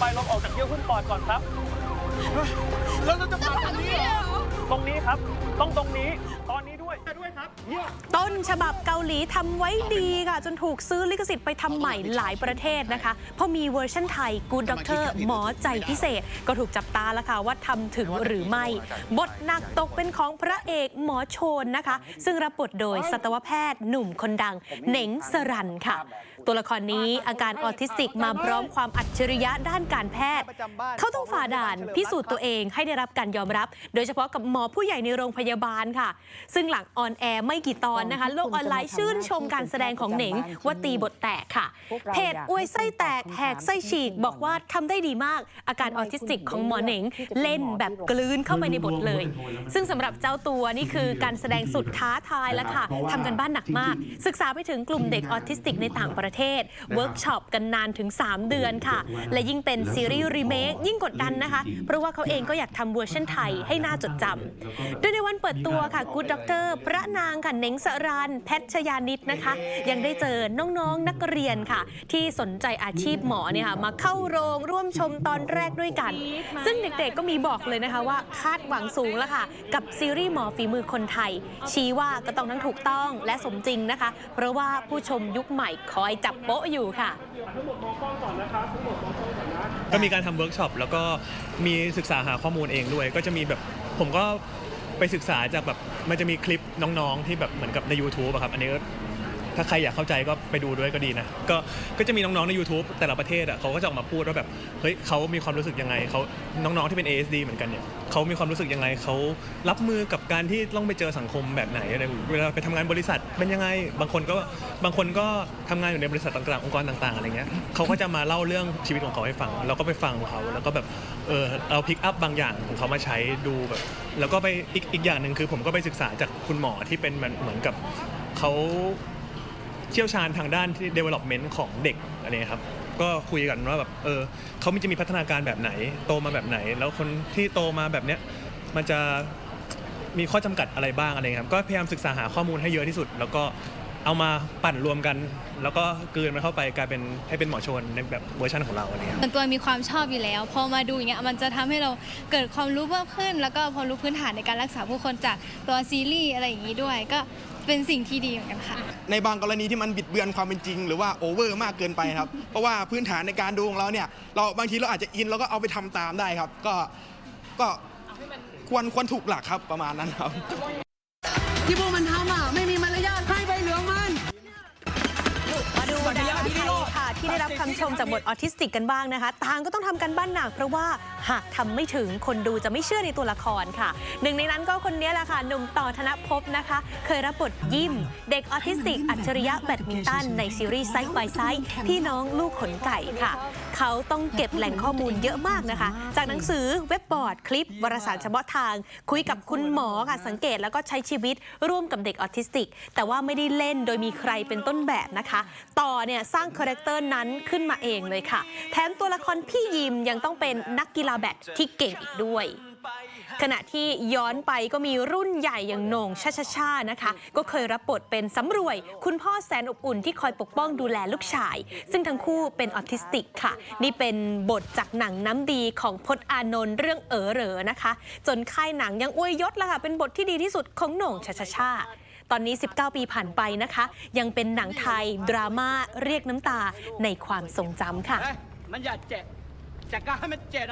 บายลมออกจากเยื่อหุ้มปอดก่อนครับ แล้วเราจะผ่านตรงนี้เหรอตรงนี้ครับ ต้องตรงนี้ ตอนนี้ ด้วยด้วยครับ ต้นฉบับเกาหลีทำไว้ดีค่ะ จนถูกซื้อลิขสิทธิ์ไปทำใหม่หลายประเทศนะคะพอมีเวอร์ชันไทยกูดด็อกเตอร์หมอใจพิเศษ ก็ถูกจับตาแล้วค่ะว่าทำถึงหรือไม่ บทหนักตกเป็นของพระเอกหมอโชนนะคะ ซึ่งรับบทโดยสัตวแพทย์หนุ่มคนดังเหน่งสรันค่ะ ตัวละครนี้อาการออทิสติกมาพร้อมความอัจฉริยะด้านการแพทย์ เขาต้องฝ่าด่านพิสูจน์ตัวเองให้ได้รับการยอมรับ โดยเฉพาะกับหมอผู้ใหญ่ในโรงพยาบาลค่ะ ซึ่งหลังออนแอร์ไม่กี่ตอนนะคะ โลกออนไลน์ชื่นชมการแสดงของเหน่งว่าตีบทแตกค่ะ เพจอวยไส้แตกแหกไส้ฉีก บอกว่าทำได้ดีมาก อาการออทิสติกของหมอเหน่งเล่นแบบกลืนเข้าไปในบทเลย ซึ่งสำหรับเจ้าตัวนี่คือการแสดงสุดท้าทายแล้วค่ะทำกันบ้านหนักมาก ศึกษาไปถึงกลุ่มเด็กออทิสติกในต่างประเทศเวิร์กช็อปกันนานถึง 3 เดือนค่ะ และยิ่งเป็นซีรีส์รีเมคยิ่งกดดันนะคะ เพราะว่าเขาเองก็อยากทำเวอร์ชันไทยให้น่าจดจำโดยในวันเปิดตัวค่ะกูดด็อกเตอร์พระนางค่ะเน้งสรานแพทชยานิดนะคะ ยังได้เจอน้องๆนักเรียนค่ะ ที่สนใจอาชีพหมอเนี่ยค่ะมาเข้าโรงร่วมชมตอนแรกด้วยกัน ซึ่งเด็กๆก็มีบอกเลยนะคะว่าคาดหวังสูงแล้วค่ะ กับซีรีส์หมอฝีมือคนไทย ชี้ว่าก็ต้องทั้งถูกต้องและสมจริงนะคะ เพราะว่าผู้ชมยุคใหม่คอยจับโป๊ะอยู่ค่ะก็มีการทำเวิร์กช็อปแล้วก็มีศึกษาหาข้อมูลเองด้วย ก็จะมีแบบผมก็ ไปศึกษาจากแบบมันจะมีคลิปน้องๆที่แบบเหมือนกับใน YouTube อะครับ อันนี้ก็ ถ้าใครอยากเข้าใจก็ไปดูด้วยก็ดีนะ ก็ก็จะมีน้องๆใน YouTube แต่ละประเทศอะเขาก็จะออกมาพูดว่าแบบเฮ้ยเขามีความรู้สึกยังไงเขาน้องๆที่เป็น ASD เหมือนกันเนี่ยเขามีความรู้สึกยังไงเขารับมือกับการที่ต้องไปเจอสังคมแบบไหนอะไรเวลาไปทำงานบริษัทเป็นยังไง บางคนก็บางคนก็ทำงานอยู่ในบริษัทต่างๆองค์กรต่างๆอะไรเงี้ยเขาก็จะมาเล่าเรื่องชีวิตของเขาให้ฟังเราก็ไปฟังเขาแล้วก็แบบเออเราพิกอัพบางอย่างของเขามาใช้ดูแบบแล้วก็ไปอีกอีกอย่างหนึ่งคือผมก็ไปศึกษาจากคุณหมอที่เป็นเหมือนเหมือนกับเขา เชี่ยวชาญทางด้านที่ development ของเด็กอะไรเงี้ยครับก็คุยกันว่าแบบเออเขามันจะมีพัฒนาการแบบไหน โตมาแบบไหน แล้วคนที่โตมาแบบเนี้ยมันจะมีข้อจำกัดอะไรบ้างอะไรเงี้ยครับก็พยายามศึกษาหาข้อมูลให้เยอะที่สุด แล้วก็เอามาปั่นรวมกัน แล้วก็กลืนมันเข้าไปกลายเป็นให้เป็นหมอชนในแบบเวอร์ชันของเราอะไรเงี้ย ส่วนตัวมีความชอบอยู่แล้ว พอมาดูอย่างเงี้ยมันจะทำให้เราเกิดความรู้เพิ่มขึ้น แล้วก็ความรู้พื้นฐานในการรักษาผู้คนจากตัวซีรีส์อะไรอย่างนี้ด้วย ก็ เป็นสิ่งที่ดีเหมือนกันค่ะ ในบางกรณีที่มันบิดเบือนความเป็นจริง หรือว่าโอเวอร์มากเกินไปครับ เพราะว่าพื้นฐานในการดูของเราเนี่ย เราบางทีเราอาจจะอินแล้วก็เอาไปทำตามได้ครับ ก็ก็ควรควรถูกหลักครับประมาณนั้นครับ ที่พวกมันทำอะ ไม่มีมารยาทให้ใบเหลืองมัน มาดูดาราไทยค่ะ ที่ได้รับคำชมจากบทออทิสติกกันบ้างนะคะ ต่างก็ต้องทำกันบ้านหนักเพราะว่าหากทำไม่ถึงคนดูจะไม่เชื่อในตัวละครค่ะ หนึ่งในนั้นก็คนนี้แหละค่ะหนุ่มต่อธนภพนะคะ เคยรับบทยิ้ม เด็กออทิสติก อัจฉริยะแบดมินตันในซีรีส์ไซส์บายไซส์พี่น้องลูกขนไก่ค่ะ เขาต้องเก็บแหล่งข้อมูลเยอะมากนะคะ จากหนังสือเว็บบอร์ด คลิป วารสารเฉพาะทาง คุยกับคุณหมอค่ะสังเกตแล้วก็ใช้ชีวิตร่วมกับเด็กออทิสติก แต่ว่าไม่ได้เล่นโดยมีใครเป็นต้นแบบนะคะ ต่อเนี่ยสร้างคาแรคเตอร์นั้นขึ้นมาเองเลยค่ะ แถมตัวละครพี่ยิมยังต้องเป็นนักกีฬาฬาแบดที่เก่งอีกด้วย ขณะที่ย้อนไปก็มีรุ่นใหญ่อย่างโหน่งชาชาชานะคะ ก็เคยรับบทเป็นสำรวย คุณพ่อแสนอบอุ่นที่คอยปกป้องดูแลลูกชาย ซึ่งทั้งคู่เป็นออทิสติกค่ะ นี่เป็นบทจากหนังน้ำดีของพจน์อานนท์เรื่องเอ๋อเหรอนะคะ จนค่ายหนังยังอวยยศละค่ะเป็นบทที่ดีที่สุดของโหน่งชาชาชาตอนนี้ 19 ปีผ่านไปนะคะ ยังเป็นหนังไทย ดราม่า เรียกน้ำตาในความทรงจำค่ะ มันอย่าเจ็บ จะกล้าให้มันเจ็บ